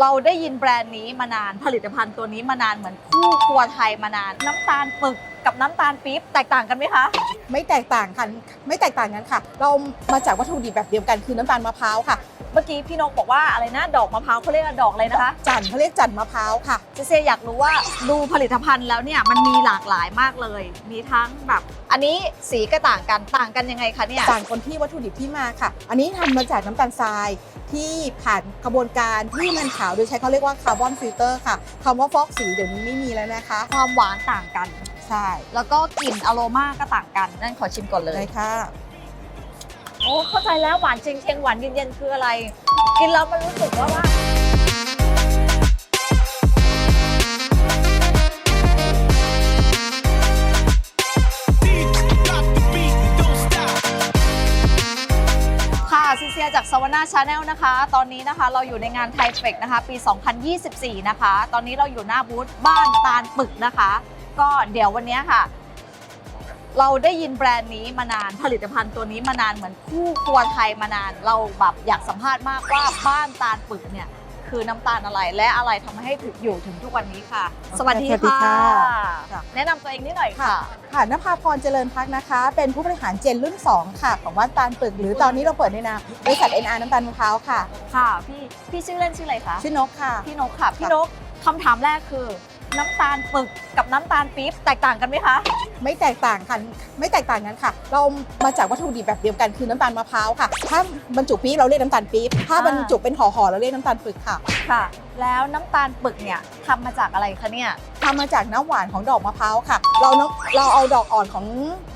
เราได้ยินแบรนด์นี้มานานผลิตภัณฑ์ตัวนี้มานานเหมือนคู่ครัวไทยมานาน น้ำตาลปึกกับน้ำตาลปี๊บแตกต่างกันไหมคะ ไม่แตกต่างกัน ไม่แตกต่างกันค่ะ เรามาจากวัตถุดิบแบบเดียวกันคือน้ำตาลมะพร้าวค่ะ มื่อกี้พี่นกบอกว่าอะไรนะดอกมะพร้าวเขาเรียกว่าดอกอะไรนะคะ จันทร์เขาเรียกจันทร์มะพร้าวค่ะ เจเซอยากรู้ว่าดูผลิตภัณฑ์แล้วเนี่ยมันมีหลากหลายมากเลย มีทั้งแบบ อันนี้สีก็ต่างกันต่างกันยังไงคะเนี่ยต่างคนที่วัตถุดิบที่มาค่ะ อันนี้ทำมาจากน้ำตาลทรายที่ผ่านกระบวนการที่มันขาวโดยใช้เขาเรียกว่าคาร์บอนฟิลเตอร์ค่ะคำว่าฟอกสีเดี๋ยวนี้ไม่มีแล้วนะคะ ความหวานต่างกัน ใช่ แล้วก็กลิ่นอโรมาก็ต่างกันนั่นขอชิมก่อนเลเลยยค่ะ โอ้เข้าใจแล้วหวานเชียงเชียงหวานเย็นๆคืออะไร กินแล้วมันรู้สึกว่าว่าค่ะซิเซียจากสวนาชาแนลนะคะ ตอนนี้นะคะเราอยู่ในงานไทเฟกนะคะ ปี 2024 นะคะ ตอนนี้เราอยู่หน้าบูธบ้านตาลปึกนะคะ ก็เดี๋ยววันนี้ค่ะ เราได้ยินแบรนด์นี้มานานผลิตภัณฑ์ตัวนี้มานานเหมือนคู่ครัวไทยมานาน เราแบบอยากสัมภาษณ์มากว่าบ้านตาลปึกเนี่ยคือน้ำตาลอะไรและอะไรทำให้ถึงอยู่ถึงทุกวันนี้ค่ะ สวัสดีสวัสดีค่ะ ค่ะ แนะนำตัวเองนิดหน่อยค่ะ ค่ะนภาพรเจริญพักนะคะ เป็นผู้บริหารเจนรุ่น 2 ค่ะ ของวัดตาลปึก หรือตอนนี้เราเปิดในนามบริษัท NR น้ำตาลมะพร้าวค่ะ ค่ะ พี่พี่ชื่อเล่นชื่ออะไรคะ ชื่อนกค่ะ พี่นกค่ะ พี่นกคำถามแรกคือ น้ำตาลปึกกับน้ำตาลปี๊บแตกต่างกันไหมคะ ไม่แตกต่างกันไม่แตกต่างกันค่ะ เรามาจากวัตถุดิบแบบเดียวกันคือน้ำตาลมะพร้าวค่ะ ถ้าบรรจุปี๊บเราเรียกน้ำตาลปี๊บถ้าอ่าบรรจุเป็นห่อๆเราเรียกน้ำตาลปึกค่ะค่ะ แล้วน้ำตาลปึกเนี่ยทำมาจากอะไรคะเนี่ยทำมาจากน้ำหวานของดอกมะพร้าวค่ะ เราน้ำเราเอาดอกอ่อนของ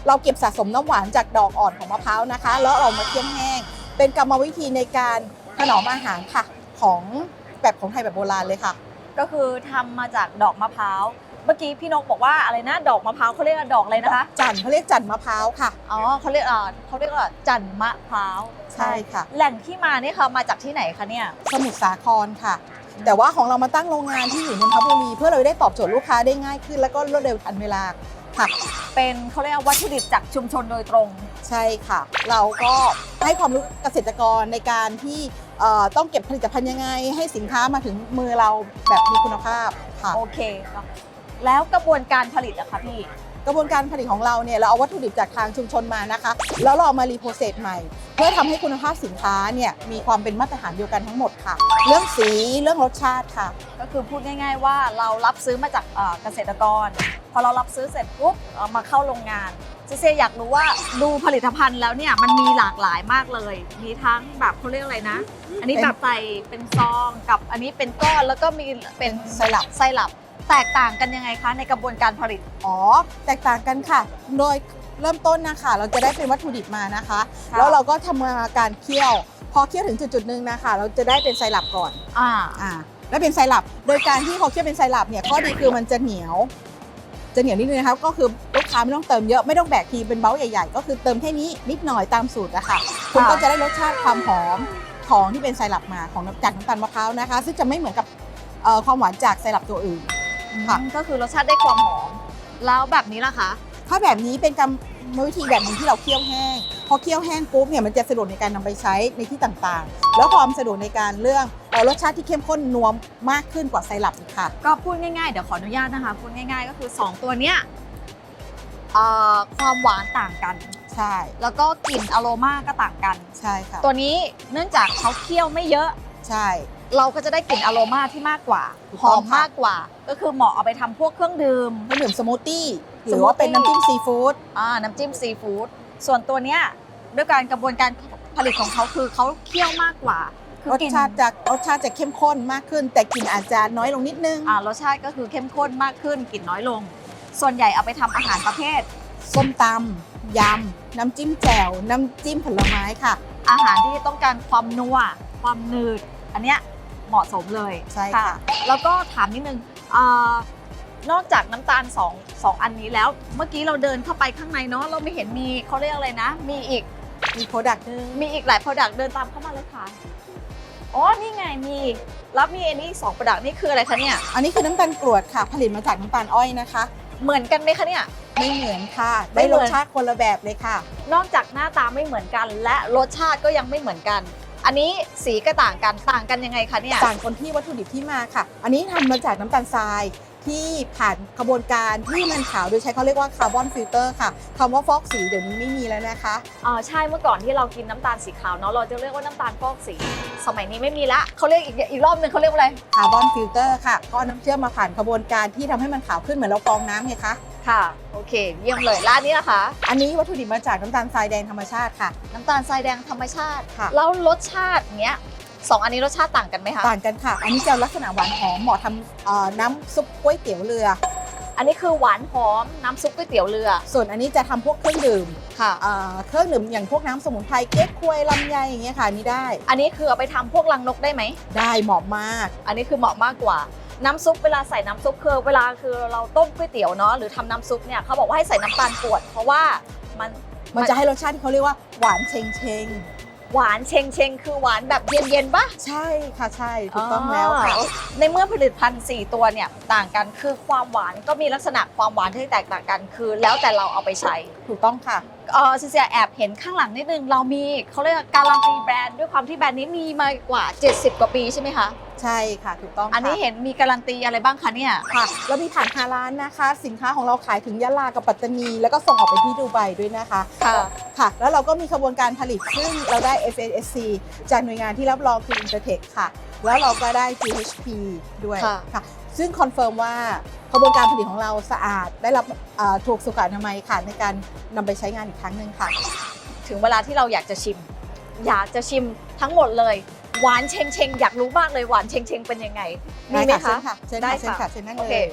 เราเก็บสะสมน้ำหวานจากดอกอ่อนของมะพร้าวนะคะ แล้วเรามาเคี่ยวแห้ง เป็นกรรมวิธีในการถนอมอาหารค่ะ ของแบบของไทยแบบโบราณเลยค่ะ ก็คือทำมาจากดอกมะพร้าว เมื่อกี้พี่นกบอกว่าอะไรนะดอกมะพร้าวเขาเรียกว่าดอกอะไรนะคะ จันทร์เขาเรียกจันทร์มะพร้าวค่ะ อ๋อเขาเรียกอ่าเขาเรียกว่าจันมะพร้าวใช่ค่ะ แหล่งที่มาเนี่ยค่ะมาจากที่ไหนคะเนี่ย สมุทรสาครค่ะ แต่ว่าของเรามาตั้งโรงงานที่อยู่นนทบุรีเพื่อเราได้ตอบโจทย์ลูกค้าได้ง่ายขึ้น แล้วก็รวดเร็วทันเวลาค่ะ เป็นเขาเรียกว่าวัตถุดิบจากชุมชนโดยตรง ใช่ค่ะ เราก็ให้ความรู้เกษตรกรในการที่เอ่อ ต้องเก็บผลิตภัณฑ์ยังไง ให้สินค้ามาถึงมือเราแบบมีคุณภาพค่ะ โอเคค่ะแล้วกระบวนการผลิตอะคะพี่ ระบวนการผลิตของเราเนี่ยเราเอาวัตถุดิบจากทางชุมชนมานะคะ แล้วเราเอามารีโปรเซสใหม่ เพื่อทำให้คุณภาพสินค้าเนี่ยมีความเป็นมาตรฐานเดียวกันทั้งหมดค่ะ เรื่องสีเรื่องรสชาติค่ะ ก็คือพูดง่าย ๆ ว่าเรารับซื้อมาจากเอ่อเกษตรกร พอเรารับซื้อเสร็จปุ๊บเอามาเข้าโรงงานเจเซอยากรู้ว่าดูผลิตภัณฑ์แล้วเนี่ยมันมีหลากหลายมากเลย มีทั้งแบบเขาเรียกอะไรนะ อันนี้เป็นแบบใส่เป็นซองกับอันนี้เป็นก้อนแล้วก็มีเป็นไซรัปไซรัป แตกต่างกันยังไงคะในกระบวนการผลิต อ๋อ แตกต่างกันค่ะ โดยเริ่มต้นนะคะ เราจะได้เป็นวัตถุดิบมานะคะ ค่ะ แล้วเราก็ทำมาการเคี่ยว พอเคี่ยวถึงจุดจุดๆหนึ่งนะคะ เราจะได้เป็นไซรัปก่อน อ่า อ่าแล้วเป็นไซรัป โดยการที่พอเคี่ยวเป็นไซรัปเนี่ยข้อดีคือมันจะเหนียว จะเหนียวนิดนึงนะครับ ก็คือลูกค้าไม่ต้องเติมเยอะ ไม่ต้องแบกทีเป็นเบ้าใหญ่ๆ ก็คือเติมแค่นี้นิดหน่อยตามสูตรนะคะคุณก็จะได้รสชาติความหอมของที่เป็นไซรัปมาของน้ำจากน้ำตาลมะพร้าวนะคะ ซึ่งจะไม่เหมือนกับเอ่อความหวานจากไซรัปตัวอื่น ค่ะอืมก็คือรสชาติได้ความหอม แล้วแบบนี้ล่ะคะ ถ้าแบบนี้เป็นกรรมวิธีแบบหนึงที่เราเคี่ยวแห้ง พอเคี่ยวแห้งปุ๊บเนี่ยมันจะสะดวกในการนำไปใช้ในที่ต่างๆ แล้วความสะดวกในการเรื่องเอ่อรสชาติที่เข้มข้นนัวมากขึ้นกว่าไซรัปอีกค่ะ ก็พูดง่ายๆ เดี๋ยวขออนุญาตนะคะพูดง่ายๆ ก็คือ 2 ตัวเนี้ยเอ่อความหวานต่างกัน ใช่แล้วก็กลิ่นอโรมาก็ต่างกัน ใช่ค่ะตัวนี้เนื่องจากเขาเคี่ยวไม่เยอะ ใช่ เราก็จะได้กลิ่นอโรมาที่มากกว่าถูกหต้อองมค่ะมากกว่า ก็คือเหมาะเอาไปทำพวกเครื่องดื่มเครื่องดื่มสมูทตี้หรือว่าเป็นสมูทตี้น้ำจิ้มซีฟู้ดอ่าน้ำจิ้มซีฟู้ดส่วนตัวเนี้ยด้วยการกระบวนการผลิตของเขาคือเขาเคี่ยวมากกว่าคืรสกลิ่นชาติจะรสชาติจะเข้มข้นมากขึ้น แต่กลิ่นอาจจะน้อยลงนิดนึงอ่ารสชาติก็คือเข้มข้นมากขึ้นกลิ่นน้อยลง ส่วนใหญ่เอาไปทำอาหารประเภทส้มตำยำน้ำจิ้มแจ่วน้ำจิ้มผลไม้ค่ะ อาหารที่ต้องการความนัวความหนืดอันเนี้ย เหมาะสมเลยใช่ค่ะ แล้วก็ถามนิดนึงเออนอกจากน้ำตาล2งอันนี้แล้ว เมื่อกี้เราเดินเข้าไปข้างในเนาะเราไม่เห็นมีเขาเรียกอะไรนะ มีอีกมีโปรดักต์นึงมีอีกหลาย Product เดินตามเข้ามาเลยค่ะอ๋อ นี่ไงมี แล้วมีอันนี้สอง Product นี่คืออะไรคะเนี่ย อันนี้คือน้ำตาลกรวดค่ะ ผลิตมาจากน้ำตาลอ้อยนะคะ เหมือนกันไหมคะเนี่ย ไม่เหมือนค่ะไม่ได้เหมืรอนสชาติคนละแบบเลยค่ะ นอกจากหน้าตาไม่เหมือนกัน และรสชาติก็ยังไม่เหมือนกัน อันนี้สีก็ต่างกันต่างกันยังไงคะเนี่ยต่างคนที่วัตถุดิบที่มาค่ะ อันนี้ทำมาจากน้ำตาลทรายที่ผ่านกระบวนการที่มันขาวโดยใช้เขาเรียกว่าคาร์บอนฟิลเตอร์ค่ะคำว่าฟอกสีเดี๋ยวนี้ไม่มีแล้วนะคะอ๋อใช่เมื่อก่อนที่เรากินน้ำตาลสีขาวเนาะเราจะเรียกว่าน้ำตาลฟอกสี สมัยนี้ไม่มีละเขาเรียกอีกอีกรอบหนึงเขาเรียกว่าอะไรคาร์บอนฟิลเตอร์ค่ะก็เอาน้ำเชื่อมมาผ่านกระบวนการที่ทำให้มันขาวขึ้นเหมือนเรากรองน้ำไงคะ ค่ะ โอเค เยี่ยมเลย ร้านนี้นะคะ อันนี้วัตถุดิบมาจากน้ำตาลทรายแดงธรรมชาติค่ะ น้ำตาลทรายแดงธรรมชาติค่ะ แล้วรสชาติเนี้ยสองอันนี้รสชาติต่างกันไหมคะต่างกันค่ะ อันนี้จะลักษณะหวานหอมเหมาะทำเอ่อน้ำซุปก๋วยเตี๋ยวเรือ อันนี้คือหวานหอมน้ำซุปก๋วยเตี๋ยวเรือส่วนอันนี้จะทำพวกเครื่องดื่มค่ะ เอ่อเครื่องดื่มอย่างพวกน้ำสมุนไพรเก๊กควยลำไยอย่างเงี้ยค่ะอันนี้ได้อันนี้คือเอาไปทำพวกรังนกได้ไหม ได้เหมาะมาก อันนี้คือเหมาะมากกว่า น้ำซุปเวลาใส่น้ำซุปคือเวลาคือเราต้มก๋วยเตี๋ยวเนาะหรือทำน้ำซุปเนี่ยเขาบอกว่าให้ใส่น้ำตาลกรวดเพราะว่ามันมันจะให้รสชาติที่เขาเรียกว่าหวานเชงเชงหวานเชงเชงคือหวานแบบเย็นๆปะๆใช่ค่ะใช่ถูกต้องแล้วค่ะอ๋อในเมื่อผลิตภัณฑ์4ตัวเนี่ยต่างกันคือความหวานก็มีลักษณะความหวานที่แตกต่างกันคือ แล้วแต่เราเอาไปใช้ถูกต้องค่ะเออซิเซียแอบเห็นข้างหลังนิดนึงเรามีเขาเรียกว่าการันตีแบรนด์ด้วยความที่แบรนด์นี้มีมากว่า 70 กว่าปีใช่ไหมคะ ใช่ค่ะถูกต้องค่ะอันนี้เห็นมีการันตีอะไรบ้างคะเนี่ย ค่ะเรามีผ่านฮาร้านนะคะ สินค้าของเราขายถึงยะลากับปัตตานี แล้วก็ส่งออกไปที่ดูไบด้วยนะคะค่ะค่ะ แล้วเราก็มีขบวนการผลิตซึ่งเราได้ FSC จากหน่วยงานที่รับรองคือ Intertech ค่ะ แล้วเราก็ได้ GHP ด้วยค่ะ ค่ะ ซึ่งคอนเฟิร์มว่าขบวนการผลิตของเราสะอาดได้รับเอ่อถูกสุขอนามัยค่ะในการนำไปใช้งานอีกครั้งหนึ่งค่ะ ถึงเวลาที่เราอยากจะชิม อยากจะชิมทั้งหมดเลย หวานเชงเชงอยากรู้มากเลยหวานเชงเชงเป็นยังไงมีไหมได้คะค่ะเชิญได้ค่ะเชิญค่ะค่ะเชิญนั่งโอเลเคย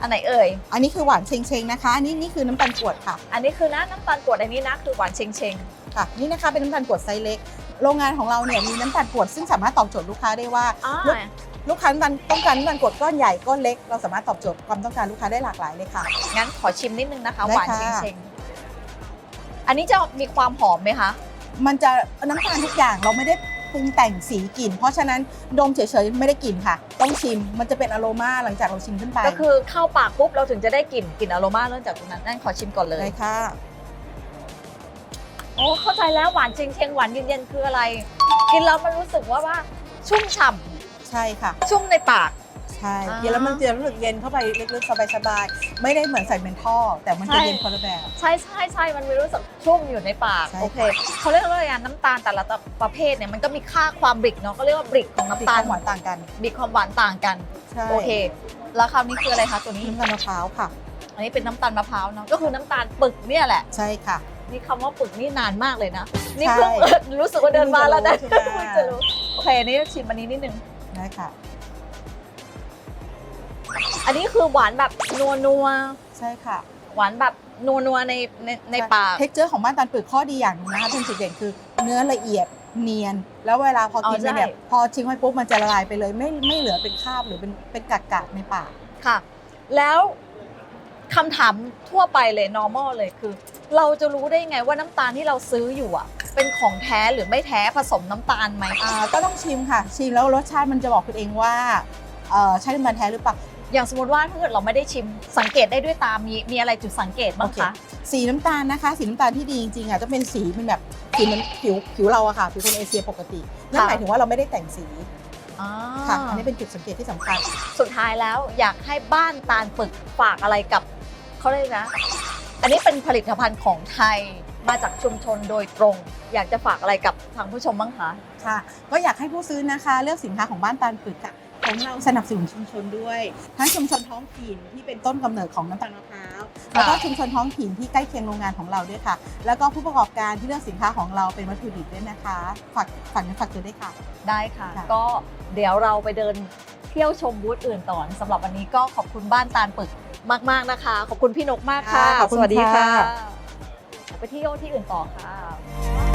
อันไหนเอ่ย อันนี้คือหวานเชงเชงนะคะอันนี้นี่คือน้ำตาลกรวดค่ะ อันนี้คือนะน้ำตาลกรวดอันนี้นะคือหวานเชงเชงค่ะ นี่นะคะเป็นน้ำตาลกรวดไซส์เล็ก โรงงานของเราเนี่ยมีน้ำตาลกรวดซึ่งสามารถตอบโจทย์ลูกค้าได้ว่าอ่าลูกลูกค้าต้องการต้องการน้ำตาลกรดก้อนใหญ่ก้อนเล็ก เราสามารถตอบโจทย์ความต้องการลูกค้าได้หลากหลายเลยค่ะ งั้นขอชิมนิดนึงนะคะได้หวานค่ะเชงเชงอันนี้จะมีความหอมไหมคะ มันจะน้ำตาลทุกอย่างเราไม่ได้ปรุงแต่งสีกลิ่น เพราะฉะนั้นดมเฉยๆไม่ได้กลิ่นค่ะ ต้องชิมมันจะเป็นอโรมาหลังจากเราชิมขึ้นไปก็คือเข้าปากปุ๊บเราถึงจะได้กลิ่นกลิ่นอโรมาเริ่มจากตรงนั้นนั่นขอชิมก่อนเลยเลยค่ะ โอ้เข้าใจแล้วหวานเชงเชงหวานเย็นๆคืออะไร กินแล้วมันรู้สึกว่าว่าชุ่มฉ่ำใช่ค่ะ ชุ่มในปาก ใช่อ่ากินแล้วมันจะรู้สึกเย็นเข้าไปลึกๆสบายๆ ไม่ได้เหมือนใส่เป็นท่อแต่มันจะใช่เย็นคนละแบบ ใช่ใช่ใช่มันมีรู้สึกชุ่มอยู่ในปากใช่โอเคเขาเรียกว่าอะไรอะน้ำตาลแต่ละประเภทเนี่ยมันก็มีค่าความบริกเนาะก็เรียกว่าบริกของสีน้ำตาลหวานต่างกันบริกความหวานต่างกันใช่โอเค แล้วคราวนี้คืออะไรคะตัวนี้น้ำตาลมะพร้าวค่ะ อันนี้เป็นน้ำตาลมะพร้าวเนาะก็คือน้ำตาลปึกเนี่ยแหละใช่ค่ะนี่คำว่าปึกนี่นานมากเลยนะ นี่ใช่เพิ่งรู้สึกว่าเดินมาแล้วนะเพิ่งจะรู้เพิ่งจะรู้โอเคอันนี่ชิมอันนี้นิดนึงได้ค่ะ อันนี้คือหวานแบบนัวนัวใช่ค่ะๆหวานแบบนัวนัวๆในในในปาก เท็กเจอร์ของบ้านตันปึกข้อดีอย่างหนึงนะคะเป็นจุดเด่นคือเนื้อละเอียดเนียน แล้วเวลาพอกินอ๋อไปใช่เนี่ยพอทิ้งไว้ปุ๊บมันจะละลายไปเลย ไม่ไม่เหลือเป็นคราบหรือเป็นเป็นกากๆในปาก ค่ะ แล้วคำถามทั่วไปเลย normal เลยคือ เราจะรู้ได้ไงว่าน้ำตาลที่เราซื้ออยู่อะ เป็นของแท้หรือไม่แท้ผสมน้ำตาลไหม อ่าก็ต้องชิมค่ะ ชิมแล้วรสชาติมันจะบอกคุณเองว่าเอ่อใช่น้ำมันแท้หรือเปล่า อย่างสมมติว่าถ้าเกิดเราไม่ได้ชิมสังเกตได้ด้วยตามีมีอะไรจุดสังเกตบ้างโอเคคะ สีน้ำตาลนะคะ สีน้ำตาลที่ดีจริงๆอะจะเป็นสีเป็นแบบสีเหมันผิวผิวเราอะค่ะผิวคนเอเชียปกตินั่นหมายถึงว่าเราไม่ได้แต่งสีอ่าค่ะอันนี้เป็นจุดสังเกตที่สำคัญ สุดท้ายแล้วอยากให้บ้านตาลปึกฝากอะไรกับเขาเรียกนะ อันนี้เป็นผลิตภัณฑ์ของไทยมาจากชุมชนโดยตรง อยากจะฝากอะไรกับทางผู้ชมบ้างคะ ค่ะก็อยากให้ผู้ซื้อนะคะ เลือกสินค้าของบ้านตาลปึกค่ะ ของเราสนับสนุนชุมชนด้วย ทั้งชุมชนท้องถิ่นที่เป็นต้นกำเนิดของน้ำตาลมะพร้าวแล้วก็ชุมชนท้องถิ่นที่ใกล้เคียงโรงงานของเราด้วยค่ะ แล้วก็ผู้ประกอบการที่เลือกสินค้าของเราเป็นวัตถุดิบด้วยนะคะฝากฝากเนื้อฝากตัวด้วยค่ะ ได้ค่ะค่ะก็เดี๋ยวเราไปเดินเที่ยวชมบูธอื่นต่อสำหรับวันนี้ก็ขอบคุณบ้านตาลปึกมากๆนะคะ ขอบคุณพี่นกมากค่ะค่ะขอบคุณสวัสดีค่ะค่ะ ไปเที่ยวที่อื่นต่อค่ะ